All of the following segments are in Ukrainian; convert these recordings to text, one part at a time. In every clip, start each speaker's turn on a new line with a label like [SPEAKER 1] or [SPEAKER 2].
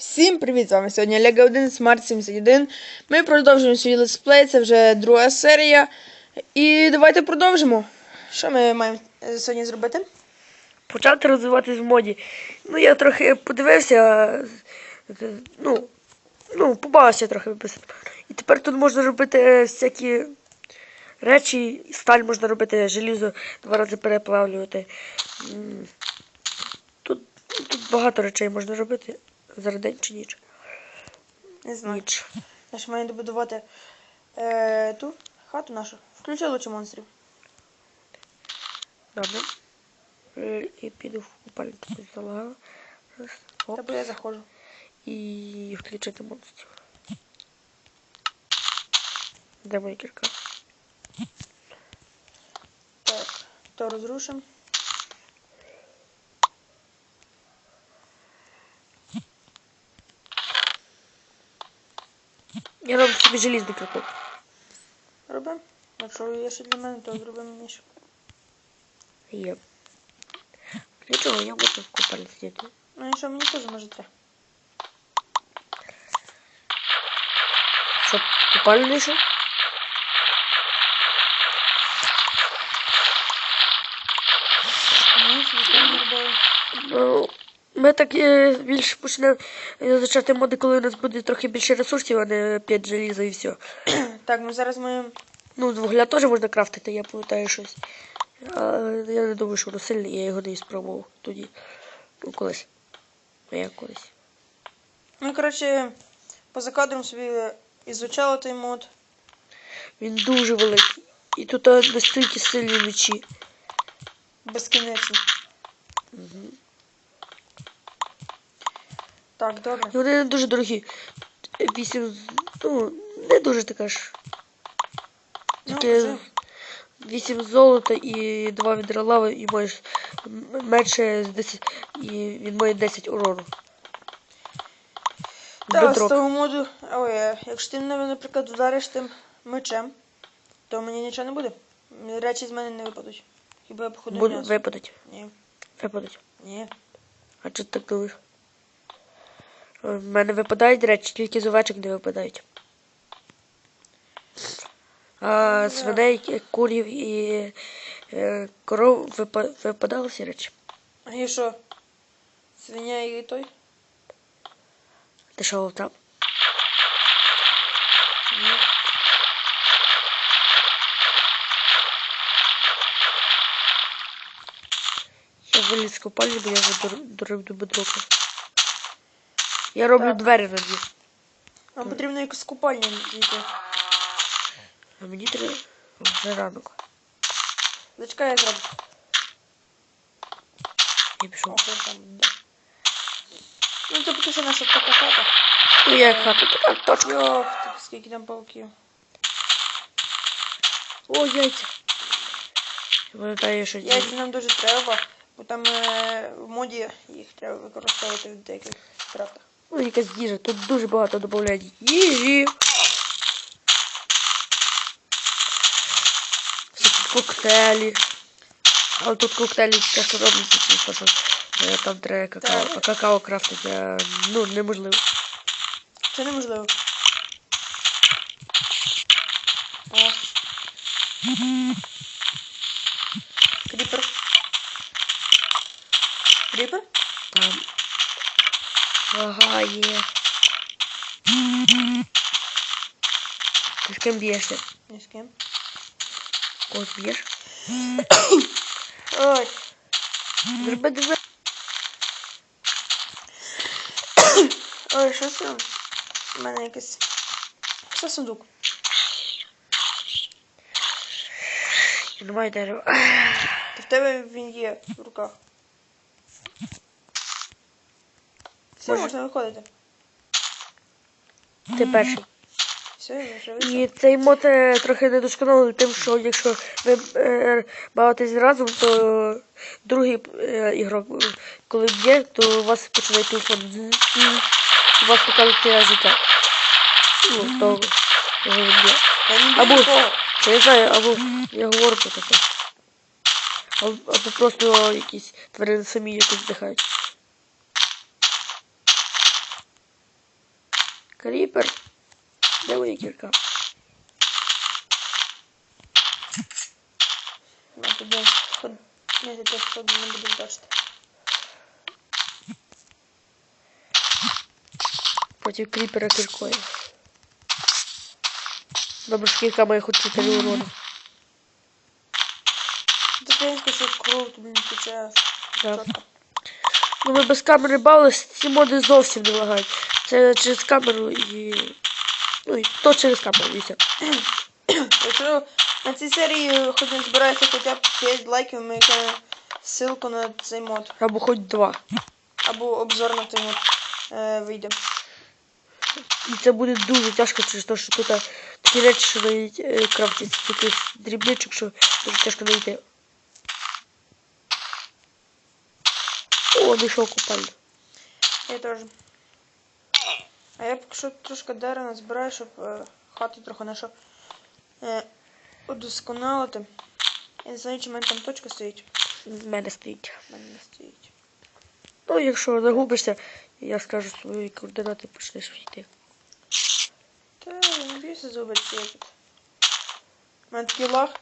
[SPEAKER 1] Всім привіт! З вами сьогодні Лего 1 Smart 71. Ми продовжуємо свій летсплей, це вже друга серія. І давайте продовжимо. Що ми маємо е, сьогодні зробити?
[SPEAKER 2] почати розвиватись в моді. Ну, я трохи подивився, е, ну, ну, побавився трохи. І тепер тут можна робити е, всякі речі, сталь можна робити, желізо два рази переплавлювати. Тут, тут багато речей можна робити зараз день чи ніч.
[SPEAKER 1] Не знаю.
[SPEAKER 2] Ніч.
[SPEAKER 1] Наш маємо добудувати е, ту хату нашу. Включи лучше монстрів.
[SPEAKER 2] Добре. Е, І піду в купальник тут залагала.
[SPEAKER 1] Бо я заходжу.
[SPEAKER 2] і включити монстрів. Де моя кірка?
[SPEAKER 1] Так, то розрушимо.
[SPEAKER 2] Я роблю собі желізний крокок.
[SPEAKER 1] Робимо. Якщо є ще для мене, то зробимо ніж.
[SPEAKER 2] Є. Для чого я можу в купальні сидіти?
[SPEAKER 1] Ну і що, мені теж може треба.
[SPEAKER 2] Щоб купальню не йшов?
[SPEAKER 1] Ні, світло не робили.
[SPEAKER 2] Ну, ми так е, більше почнемо е, зачати моди, коли у нас буде трохи більше ресурсів, а не 5 желіза і все.
[SPEAKER 1] Так, ну зараз ми
[SPEAKER 2] Ну, з вугля теж можна крафтити, я пам'ятаю щось. А, я не думаю, що воно сильне, я його не спробував тоді. Ну, колись. А я колись.
[SPEAKER 1] Ми, коротше, поза кадром собі ізучали той мод.
[SPEAKER 2] Він дуже великий. І тут настільки сильні мечі.
[SPEAKER 1] Безкінечно. Так, добре.
[SPEAKER 2] І вони не дуже дорогі. Вісім, ну, не дуже така ж.
[SPEAKER 1] Ну,
[SPEAKER 2] Таке
[SPEAKER 1] кажи.
[SPEAKER 2] золота і два відра лави, і маєш менше з 10, і він має 10 урону.
[SPEAKER 1] Так, з того моду. Ой, е, якщо ти мене, наприклад, вдариш тим мечем, то мені нічого не буде. Речі з мене не випадуть. Хіба я походу м'ясо?
[SPEAKER 2] випадуть.
[SPEAKER 1] Ні.
[SPEAKER 2] Випадуть.
[SPEAKER 1] Ні.
[SPEAKER 2] А чи ти так думаєш? Е, В мене випадають речі, тільки з овечок не випадають. А свиней, курів і е, коров випа- випадали всі речі.
[SPEAKER 1] А і що? Свиня і той?
[SPEAKER 2] Ти що там? Я виліз з копальні, бо я вже дорив до бедрока. Я роблю
[SPEAKER 1] Так.
[SPEAKER 2] двері на.
[SPEAKER 1] Нам потрібно якусь купальню дійти.
[SPEAKER 2] А мені треба вже ранок.
[SPEAKER 1] Зачекай, я зроблю.
[SPEAKER 2] Я пішов.
[SPEAKER 1] Ох, там. да. Ну це поки що наша така хата.
[SPEAKER 2] Ну як хата, така точка.
[SPEAKER 1] Йох, ти, скільки там пауків.
[SPEAKER 2] О, яйця. Я пам'ятаю, що
[SPEAKER 1] Яйця нам дуже треба, бо там е, в моді їх треба використовувати в деяких крафтах.
[SPEAKER 2] Ну, якась їжа. Тут дуже багато додають їжі. Всякі коктейлі. Але тут коктейлі часто робляться, тому що е, там треба какао, а какао крафтити, а, ну, неможливо.
[SPEAKER 1] Це неможливо. О. Кріпер. Кріпер?
[SPEAKER 2] Там. Ага, є. Ти з ким б'єшся?
[SPEAKER 1] Ні з ким.
[SPEAKER 2] Когось б'єш?
[SPEAKER 1] Ой.
[SPEAKER 2] Зроби двері.
[SPEAKER 1] Ой, що це? У мене якийсь. Це сундук.
[SPEAKER 2] Немає дерева.
[SPEAKER 1] Та в тебе він є в руках. Все,
[SPEAKER 2] Може-
[SPEAKER 1] можна виходити.
[SPEAKER 2] Ти перший.
[SPEAKER 1] Все, я вже вийшов.
[SPEAKER 2] І цей мод е, трохи недосконалий тим, що якщо ви е, бавитесь разом, то другий е, ігрок, е, коли б'є, то у вас починає телефон. дзвін, У вас показується життя. Ну, то його він б'є. Або-
[SPEAKER 1] нікого.
[SPEAKER 2] Я не знаю, або я говорю про таке. Або, або просто якісь тварини самі якось вдихають. Кріпер. Де моя кірка?
[SPEAKER 1] Ну, тоді ход... Ні, ти ходу не будеш бачити.
[SPEAKER 2] Проти кріпера кіркою. Добре, кірка має хоч 4 урону.
[SPEAKER 1] Ти конечно, що кров тобі не тече.
[SPEAKER 2] Да. Ну ми без камери бали, ці моди зовсім не лагають. Це через камеру і. Ну і то через камеру, і все.
[SPEAKER 1] Якщо на цій серії хоч не збирається хоча б 5 лайків, ми ссылку на цей мод.
[SPEAKER 2] Або хоч два.
[SPEAKER 1] Або обзор на цей мод е, вийде.
[SPEAKER 2] І це буде дуже тяжко через те, що тут е, такі речі, що навіть е, крафтять таких дрібничок, що дуже тяжко знайти. О, знайшов купальню.
[SPEAKER 1] Я теж. А я поки що трошки дерева збираю, щоб е, хату трохи нашу е, удосконалити. Я не знаю, чи в мене там точка стоїть.
[SPEAKER 2] В мене стоїть.
[SPEAKER 1] В мене не стоїть.
[SPEAKER 2] Ну, якщо загубишся, я скажу свої координати, почнеш йти.
[SPEAKER 1] Та не бійся зубиться я тут. У мене такий лаг.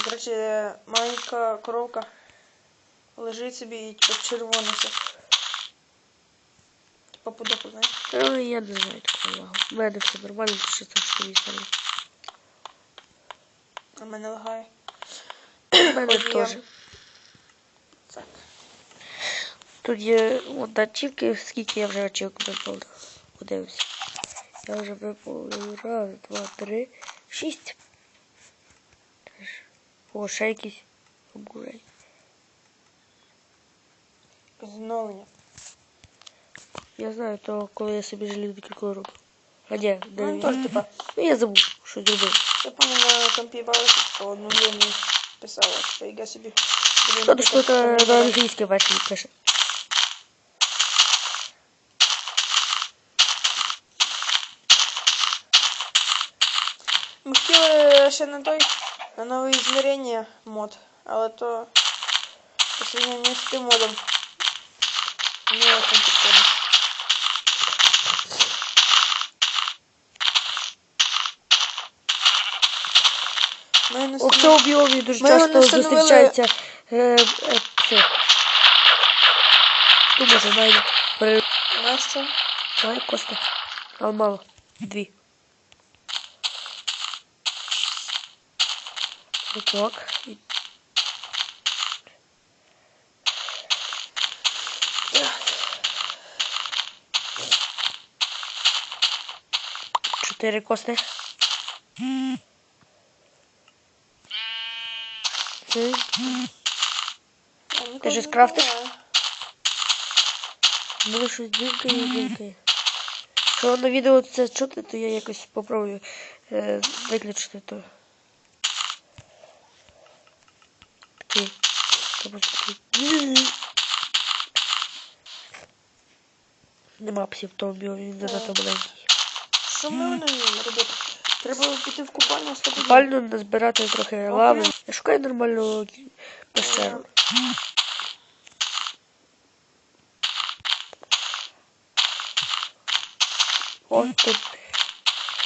[SPEAKER 1] І, Коротше, е, маленька коровка лежить собі і червона подохла, знаєш?
[SPEAKER 2] Та я не знаю такого лагу. У мене все нормально, що це що стало.
[SPEAKER 1] А мене лагає.
[SPEAKER 2] У мене теж.
[SPEAKER 1] Так.
[SPEAKER 2] Тут є от ачівки, скільки я вже ачівок виповнив. Подивимося. Я вже виповнив раз, два, три, шість. О, ще якісь обгурей.
[SPEAKER 1] Зновлення.
[SPEAKER 2] Я знаю, то коли я собі желізну кілько роблю. А ні,
[SPEAKER 1] Ну,
[SPEAKER 2] не
[SPEAKER 1] він теж, типа,
[SPEAKER 2] Ну, я забув, що зробив.
[SPEAKER 1] я пам'ятаю на компі бавився, по одну лінію писала, що я собі. буду
[SPEAKER 2] Шкода, що це
[SPEAKER 1] написати,
[SPEAKER 2] на англійській версії пише.
[SPEAKER 1] Ми хотіли ще на той, на нове ізмірення мод, але то по сравнению з тим модом не очень підходить.
[SPEAKER 2] У цьому біомі дуже часто зустрічається е, е, це. Ну, може, навіть пере... Давай кости. Але мало. Дві. Так. І... Чотири кости. Це Ти ж скрафтиш? Буде щось дзвінкає, дзвінкає. Якщо на відео це чути, то я якось попробую е, виключити то. Такий. Нема псів в тому він занадто маленький.
[SPEAKER 1] Що ми не вміємо робити? Треба піти в купальню слабо.
[SPEAKER 2] Пальну назбирати трохи лави. Я шукаю нормальну пещеру. О, тут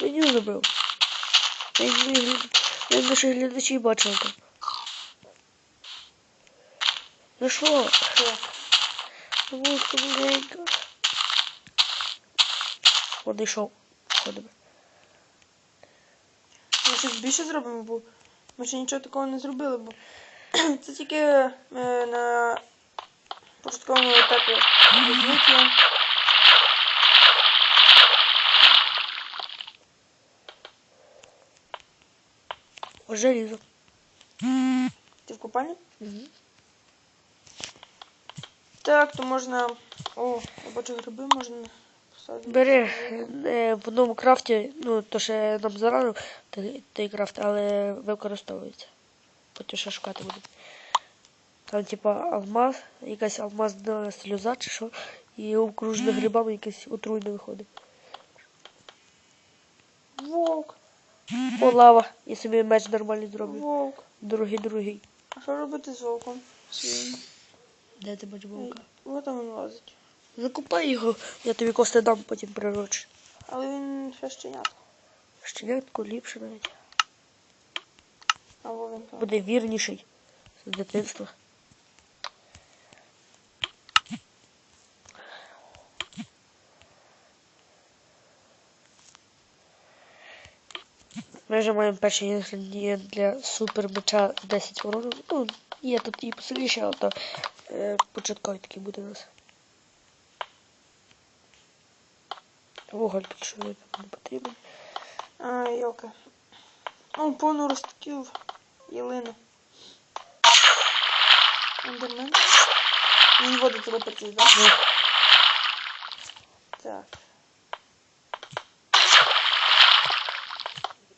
[SPEAKER 2] меню забив. Я наші глядачі бачив там. Ну що?
[SPEAKER 1] Що?
[SPEAKER 2] Вулка маленька. От йшов. Ходимо.
[SPEAKER 1] Ми щось більше зробимо, бо ми ще нічого такого не зробили, бо це тільки е, на початковому етапі розвиття.
[SPEAKER 2] О, Желізо.
[SPEAKER 1] Ти в купальні?
[SPEAKER 2] Угу.
[SPEAKER 1] Так, то можна. О, робочі гриби можна.
[SPEAKER 2] Бери е, в одному крафті, ну, то ще нам зарано той, той крафт, але використовується. Потім ще шукати буде. Там, типа, алмаз, якась алмазна сльоза чи що, і окружена грибами якесь отруйне виходить.
[SPEAKER 1] Вовк,
[SPEAKER 2] О, лава, я собі меч нормальний зроблю.
[SPEAKER 1] вовк.
[SPEAKER 2] Другий, другий.
[SPEAKER 1] А що робити з вовком?
[SPEAKER 2] Де ти бачиш вовка?
[SPEAKER 1] Ось там він лазить.
[SPEAKER 2] Закупай його, я тобі кости дам, потім приручу.
[SPEAKER 1] Але він ще щенят.
[SPEAKER 2] Щенятку ліпше навіть.
[SPEAKER 1] Або він там.
[SPEAKER 2] Буде вірніший з дитинства. Ми вже маємо перший інгредієнт для супер меча 10 урону. Ну, є тут і посиліше, але то е, початковий такий буде у нас. Вуголь що не потрібен.
[SPEAKER 1] А, йока. О, повно ростків. Ялина. Ендермен. Він воду да?
[SPEAKER 2] Ну,
[SPEAKER 1] Так.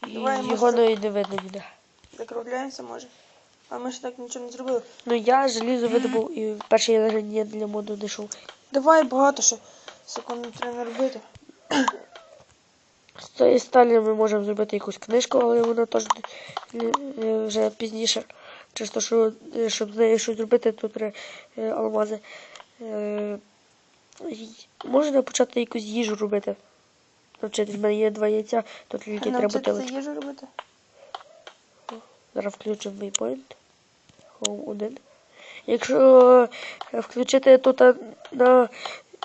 [SPEAKER 1] Давай,
[SPEAKER 2] його не видно ніде.
[SPEAKER 1] Закругляємося, може. А ми ж так нічого не зробили.
[SPEAKER 2] Ну я желізо видобув і перший інгредієнт для моду знайшов.
[SPEAKER 1] Давай багато ще. Секунду треба робити.
[SPEAKER 2] З цієї сталі ми можемо зробити якусь книжку, але вона теж вже пізніше. Чисто, що, е, щоб з нею щось зробити, тут треба е, алмази. Е, можна почати якусь їжу робити. Навчитись, в мене є два яйця, тут тільки треба бутилочку.
[SPEAKER 1] їжу робити.
[SPEAKER 2] Зараз включимо waypoint. Home 1. Якщо включити тут на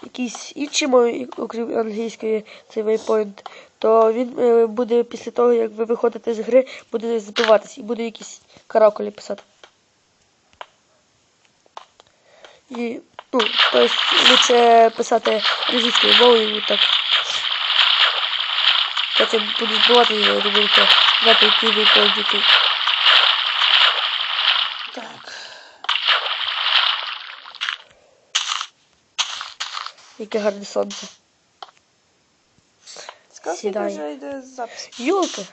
[SPEAKER 2] якійсь іншій мові, окрім англійської, цей waypoint, то він е, буде після того, як ви виходите з гри, буде збиватись і буде якісь каракулі писати. І, ну, тобто лучше писати англійською мовою так. Потім буду збивати і ви будете знати, який waypoint який. Яке гарне сонце.
[SPEAKER 1] Скільки
[SPEAKER 2] Сідає.
[SPEAKER 1] вже йде запис?
[SPEAKER 2] Йолки!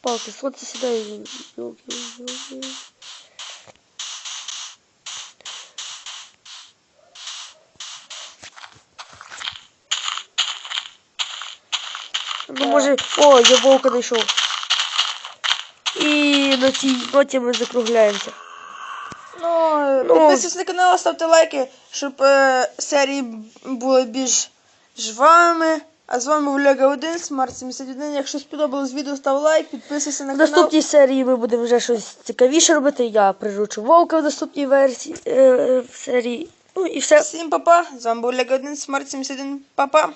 [SPEAKER 2] Палки, сонце сідає. Йолки, йолки. Ну, може. О, я вовка знайшов. І на цій ноті ми закругляємося.
[SPEAKER 1] Ну,
[SPEAKER 2] Ну.
[SPEAKER 1] підписуйтесь на канал, ставте лайки, щоб е, серії були більш жвавими. А з вами був Лего 1, Смарт 71. Якщо сподобалось відео, став лайк, підписуйся на
[SPEAKER 2] В
[SPEAKER 1] канал.
[SPEAKER 2] наступній серії ми будемо вже щось цікавіше робити. Я приручу вовка в наступній версії е, серії. Ну і все.
[SPEAKER 1] Всім па-па. З вами був Лего 1, Смарт 71. Па-па.